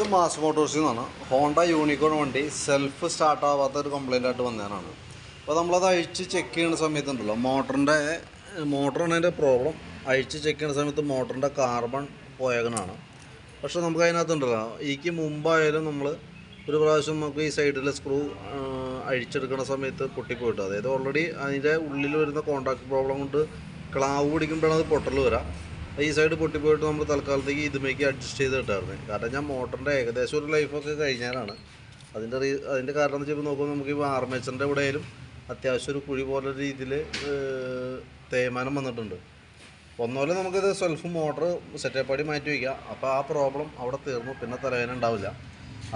ഇത് മാസ് മോട്ടോഴ്സിൽ നിന്നാണ് ഹോണ്ട യൂണിക്കോൺ വണ്ടി സെൽഫ് സ്റ്റാർട്ട് ആവാത്ത ഒരു കംപ്ലൈന്റ് ആയിട്ട് വന്നതാണ് അപ്പോൾ നമ്മളത് അഴിച്ച് ചെക്ക് ചെയ്യുന്ന സമയത്തുണ്ടല്ലോ മോട്ടറിന്റെ മോട്ടറാണ് അതിന്റെ പ്രോബ്ലം അഴിച്ച് ചെക്ക് ചെയ്യുന്ന സമയത്ത് മോട്ടറിന്റെ കാർബൺ പോയകനാണ് പക്ഷേ നമുക്ക് അതിനകത്തുണ്ടല്ലോ ഈക്ക് മുമ്പായാലും നമ്മൾ ഒരു പ്രാവശ്യം നമുക്ക് ഈ സൈഡിലെ സ്ക്രൂ അഴിച്ചെടുക്കുന്ന സമയത്ത് പൊട്ടിപ്പോയിട്ട്. അതായത് ഓൾറെഡി അതിന്റെ ഉള്ളിൽ വരുന്ന കോണ്ടാക്ട് പ്രോബ്ലം കൊണ്ട് ക്ലാവ് പിടിക്കുമ്പോഴാണ് അത് പൊട്ടൽ വരാം. ഈ സൈഡ് പൊട്ടിപ്പോയിട്ട് നമ്മൾ തൽക്കാലത്തേക്ക് ഇതുമേക്ക് അഡ്ജസ്റ്റ് ചെയ്ത് ഇട്ടായിരുന്നു. കാരണം ഞാൻ മോട്ടറിന്റെ ഏകദേശം ഒരു ലൈഫൊക്കെ കഴിഞ്ഞാലാണ്. അതിന്റെ റീ അതിന്റെ കാരണം എന്ന് വെച്ചപ്പോൾ നോക്കുമ്പോൾ നമുക്ക് ഇപ്പോൾ ആർമേച്ചറിന്റെ ഇവിടെയായാലും അത്യാവശ്യം ഒരു കുഴി പോലെ രീതിയിൽ തേയ്മാനം വന്നിട്ടുണ്ട്. ഒന്നുപോലെ നമുക്കിത് സെൽഫ് മോട്ടർ സെറ്റപ്പാടി മാറ്റി വയ്ക്കാം അപ്പോൾ ആ പ്രോബ്ലം അവിടെ തീർന്നു. പിന്നെ തലവേദന ഉണ്ടാവില്ല.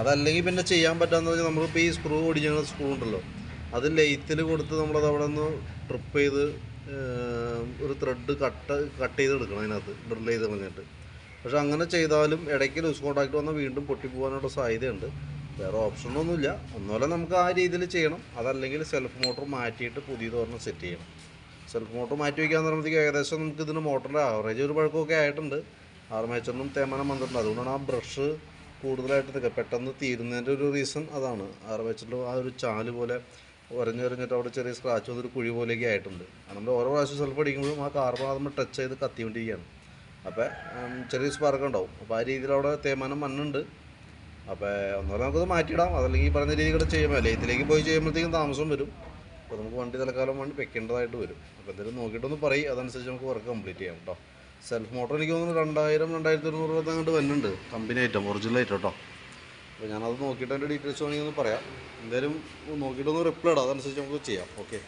അതല്ലെങ്കിൽ പിന്നെ ചെയ്യാൻ പറ്റാന്ന് വെച്ചാൽ നമ്മളിപ്പോൾ ഈ സ്ക്രൂ ഓടിക്കുന്ന സ്ക്രൂ ഉണ്ടല്ലോ. അത് ലെയ്ത്തിൽ കൊടുത്ത് നമ്മളത് അവിടെ നിന്ന് ട്രിപ്പ് ചെയ്ത് ഒരു ത്രെഡ് കട്ട് കട്ട് ചെയ്തെടുക്കണം അതിനകത്ത് ഡ്രിൽ ചെയ്ത് കളഞ്ഞിട്ട്. പക്ഷെ അങ്ങനെ ചെയ്താലും ഇടയ്ക്ക് ലൂസ് കോൺടാക്ട് വന്നാൽ വീണ്ടും പൊട്ടിപ്പോകാനുള്ള സാധ്യതയുണ്ട്. വേറെ ഓപ്ഷനൊന്നുമില്ല ഒന്നുമല്ല. നമുക്ക് ആ രീതിയിൽ ചെയ്യണം. അതല്ലെങ്കിൽ സെൽഫ് മോട്ടോർ മാറ്റിയിട്ട് പുതിയത് പറഞ്ഞ് സെറ്റ് ചെയ്യണം. സെൽഫ് മോട്ടോർ മാറ്റി വയ്ക്കാന്ന് പറയുമ്പോഴത്തേക്ക് ഏകദേശം നമുക്ക് ഇതിന് മോട്ടറിന്റെ ആവറേജ് ഒരു പഴക്കമൊക്കെ ആയിട്ടുണ്ട്. ആർമേച്ചറിനും തേമാനം വന്നിട്ടുണ്ട്. അതുകൊണ്ടാണ് ആ ബ്രഷ് കൂടുതലായിട്ട് പെട്ടെന്ന് തീരുന്നതിന്റെ ഒരു റീസൺ അതാണ്. ആർമേച്ചറിൽ ആ ഒരു ചാൽ പോലെ ഉരഞ്ഞുരഞ്ഞിട്ട് അവിടെ ചെറിയ സ്ക്രാച്ച് വന്നൊരു കുഴി പോലെയൊക്കെ ആയിട്ടുണ്ട്. നമ്മൾ ഓരോ പ്രാവശ്യം സെൽഫ് അടിക്കുമ്പോഴും ആ കാർബൺ നമ്മൾ ടച്ച് ചെയ്ത് കത്തിക്കൊണ്ടിരിക്കുകയാണ്. അപ്പോൾ ചെറിയ സ്പാർക്ക് ഉണ്ടാവും. അപ്പോൾ ആ രീതിയിൽ അവിടെ തേമാനം മണ്ണുണ്ട് അപ്പോൾ ഒന്നുകൂടെ നമുക്കത് മാറ്റിയിടാം. അതല്ലെങ്കിൽ ഈ പറഞ്ഞ രീതിയിൽ ചെയ്യുമ്പോൾ ലേത്തിലേക്ക് പോയി ചെയ്യുമ്പോഴത്തേക്കും താമസം വരും. അപ്പോൾ നമുക്ക് വണ്ടി തൽക്കാലം വണ്ടി വെക്കേണ്ടതായിട്ട് വരും. അപ്പോൾ എന്തെങ്കിലും നോക്കിയിട്ടൊന്ന് പറയും. അതനുസരിച്ച് നമുക്ക് വർക്ക് കംപ്ലീറ്റ് ചെയ്യാം കേട്ടോ. സെൽഫ് മോട്ടോർ എനിക്ക് തോന്നുന്നു രണ്ടായിരം രണ്ടായിരത്തി ഒരുന്നൂറ് രൂപ അങ്ങോട്ട് വരുന്നുണ്ട് കമ്പനി ഐറ്റം ഒറിജിനൽ ഐറ്റം കേട്ടോ. അപ്പോൾ ഞാനത് നോക്കിയിട്ട് അതിന്റെ ഡീറ്റെയിൽസ് വേണമെങ്കിൽ ഒന്ന് പറയാം. എന്തായാലും നോക്കിയിട്ടൊന്ന് റിപ്ലൈ ഇടാം. അതനുസരിച്ച് നമുക്ക് ചെയ്യാം. ഓക്കെ